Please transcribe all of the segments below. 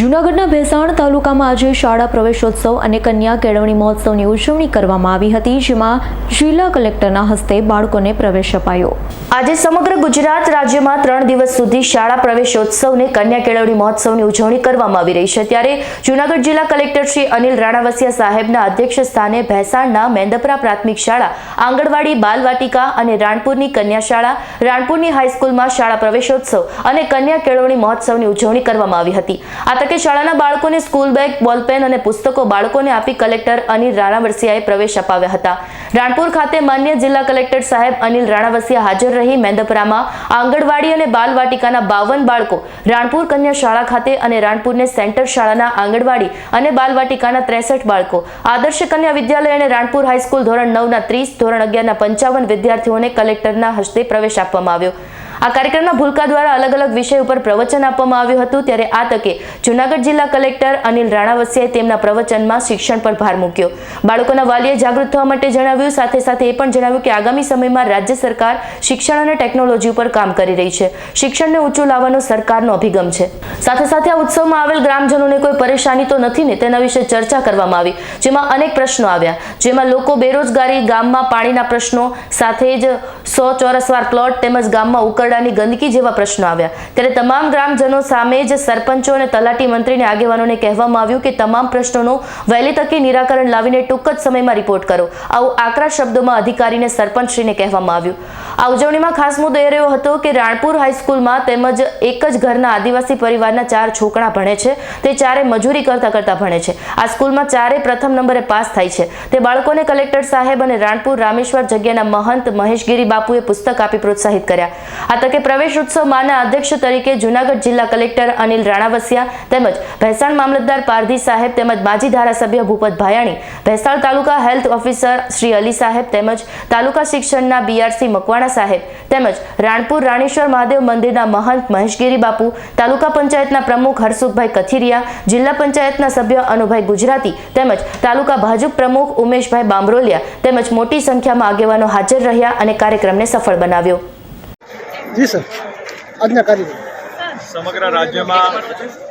જૂનાગઢના ભેસાણ તાલુકામાં આજે શાળા પ્રવેશોત્સવ અને કન્યા કેળવણી મહોત્સવની ઉજવણી કરવામાં આવી હતી, જેમાં જિલ્લા કલેક્ટરના હસ્તે બાળકોને પ્રવેશ અપાયો. આજે સમગ્ર ગુજરાત રાજ્યમાં ત્રણ દિવસ સુધી શાળા પ્રવેશોત્સવને કન્યા કેળવણી મહોત્સવની ઉજવણી કરવામાં આવી રહી છે. ત્યારે જૂનાગઢ જિલ્લા કલેક્ટર શ્રી અનિલ રાણાવસિયા સાહેબના અધ્યક્ષ સ્થાને ભેસાણના મેંદપરા પ્રાથમિક શાળા, આંગણવાડી, બાલવાટિકા અને રાણપુરની કન્યા શાળા, રાણપુરની હાઈસ્કૂલમાં શાળા પ્રવેશોત્સવ અને કન્યા કેળવણી મહોત્સવની ઉજવણી કરવામાં આવી હતી. આ તકે શાળાના બાળકોને સ્કૂલ બેગ, બોલપેન અને પુસ્તકો બાળકોને આપી કલેક્ટર અનિલ રાણાવસિયાએ પ્રવેશ અપાવ્યા હતા. રાણપુર ખાતે માન્ય જિલ્લા કલેક્ટર સાહેબ અનિલ રાણાવસિયા હાજર રહી મેંદપરામાં આંગણવાડી અને બાલવાટિકાના બાવન બાળકો રાણપુર કન્યા શાળા ખાતે અને રાણપુરને સેન્ટર શાળાના આંગણવાડી અને બાલવાટિકાના ત્રેસઠ બાળકો, આદર્શ કન્યા વિદ્યાલય અને રાણપુર હાઈસ્કૂલ ધોરણ નવના ત્રીસ, ધોરણ અગિયારના પંચાવન વિદ્યાર્થીઓને કલેક્ટરના હસ્તે પ્રવેશ આપવામાં આવ્યો. આ કાર્યક્રમમાં ભૂલકા દ્વારા અલગ અલગ વિષય ઉપર પ્રવચન આપવામાં આવ્યું હતું, ત્યારે આ તકે જૂનાગઢ જિલ્લા કલેક્ટર અનિલ રાણાવસિયાએ તેમના પ્રવચનમાં શિક્ષણ પર ભાર મૂક્યો. બાળકોના વાલીએ જાગૃત થવા માટે જણાવ્યું, સાથે સાથે એ પણ જણાવ્યું કે આગામી સમયમાં રાજ્ય સરકાર શિક્ષણ અને ટેકનોલોજી ઉપર કામ કરી રહી છે. શિક્ષણને ઊંચું લાવવાનો સરકારનો અભિગમ છે. સાથે સાથે આ ઉત્સવમાં આવેલ ગ્રામજનોને કોઈ પરેશાની તો નથી ને તેના વિશે ચર્ચા કરવામાં આવી, જેમાં અનેક પ્રશ્નો આવ્યા. જેમાં લોકો બેરોજગારી, ગામમાં પાણીના પ્રશ્નો, સાથે જ સો ચોરસવાર પ્લોટ તેમજ ગામમાં ઉકરડાની ગંદકી જેવા પ્રશ્નો આવ્યા. ત્યારે તમામ ગ્રામજનો સામે જ સરપંચો અને તલાટી મંત્રીને આગેવાનોને કહેવામાં આવ્યું કે તમામ પ્રશ્નોનું વહેલી તકે નિરાકરણ લાવીને ટૂંક જ સમયમાં રિપોર્ટ કરો. આવું આકરા શબ્દોમાં અધિકારીને, સરપંચશ્રીને કહેવામાં આવ્યું. આ ઉજવણીમાં ખાસ મુદ્દો એ રહ્યો હતો કે રાણપુર હાઈસ્કૂલમાં તેમજ એક જ ઘરના આદિવાસી પરિવારના ચાર છોકરા ભણે છે. તે ચારે મજૂરી કરતા કરતા ભણે છે. આ સ્કૂલમાં ચારે પ્રથમ નંબરે પાસ થાય છે. તે બાળકોને કલેક્ટર સાહેબ અને રાણપુર રામેશ્વર જગ્યાના મહંત મહેશગીરી બાપુએ પુસ્તક આપી પ્રોત્સાહિત કર્યા. આ તકે પ્રવેશ ઉત્સવ અધ્યક્ષ તરીકે જૂનાગઢ જિલ્લા કલેક્ટર અનિલ રાણાવસિયા તેમજ ભેસાણ મામલતદાર પારધી સાહેબ તેમજ માજી ધારાસભ્ય ભૂપત ભાયાણી, ભેસાણ તાલુકા હેલ્થ ઓફિસર શ્રી અલી સાહેબ તેમજ તાલુકા શિક્ષણના બીઆરસી મકવાણા સાહેબ. તેમજ રાણપુર રાણેશ્વર મહાદેવ મંદિરના મહંત મહેશગીરી બાપુ તાલુકા પંચાયતના પ્રમુખ હરસુખભાઈ કથિરિયા જિલ્લા પંચાયતના સભ્ય અનુભાઈ ગુજરાતી તેમજ તાલુકા ભાજપ પ્રમુખ ઉમેશભાઈ બાંબરોલિયા તેમજ મોટી સંખ્યામાં આગેવાનો હાજર રહ્યા અને કાર્યક્રમને સફળ બનાવ્યો. જી સર. આજના સમગ્ર રાજ્યમાં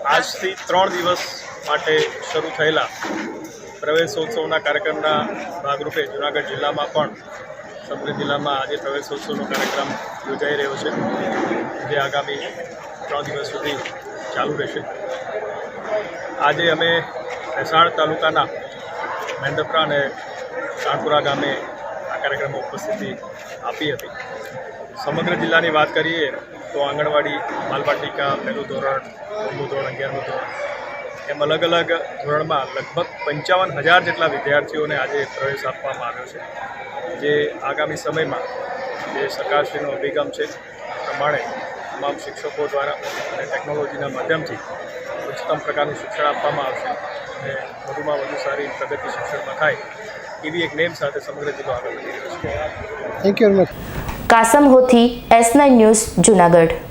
આજથી ત્રણ દિવસ માટે શરૂ થયેલા પ્રવેશોત્સવના કાર્યક્રમના ભાગરૂપે જૂનાગઢ જિલ્લામાં પણ સમગ્ર જિલ્લામાં આજે પ્રવેશોત્સવનો કાર્યક્રમ યોજાઈ રહ્યો છે, જે આગામી ત્રણ દિવસ સુધી ચાલુ રહેશે. આજે અમે મહેસાણ તાલુકાના મેંદપરા અને કાનપુરા ગામે આ કાર્યક્રમમાં ઉપસ્થિતિ આપી હતી. સમગ્ર જિલ્લાની વાત કરીએ તો આંગણવાડી, બાલવાટિકા પહેલું ધોરણ નવમું ધોરણ, અગિયારમું ધોરણ એમ અલગ અલગ ધોરણમાં લગભગ પંચાવન હજાર જેટલા વિદ્યાર્થીઓને આજે પ્રવેશ આપવામાં આવ્યો છે. જે આગામી સમયમાં જે સરકારશ્રીનો અભિગમ છે આ પ્રમાણે તમામ શિક્ષકો દ્વારા અને ટેકનોલોજીના માધ્યમથી ઉચ્ચતમ પ્રકારનું શિક્ષણ આપવામાં આવશે અને વધુમાં વધુ સારી પ્રગતિ શિક્ષણમાં થાય એવી એક નેમ સાથે સમગ્ર જિલ્લો આગળ વધી રહ્યો છે. Thank you very much Kasam Hothi S nine news Junagadh.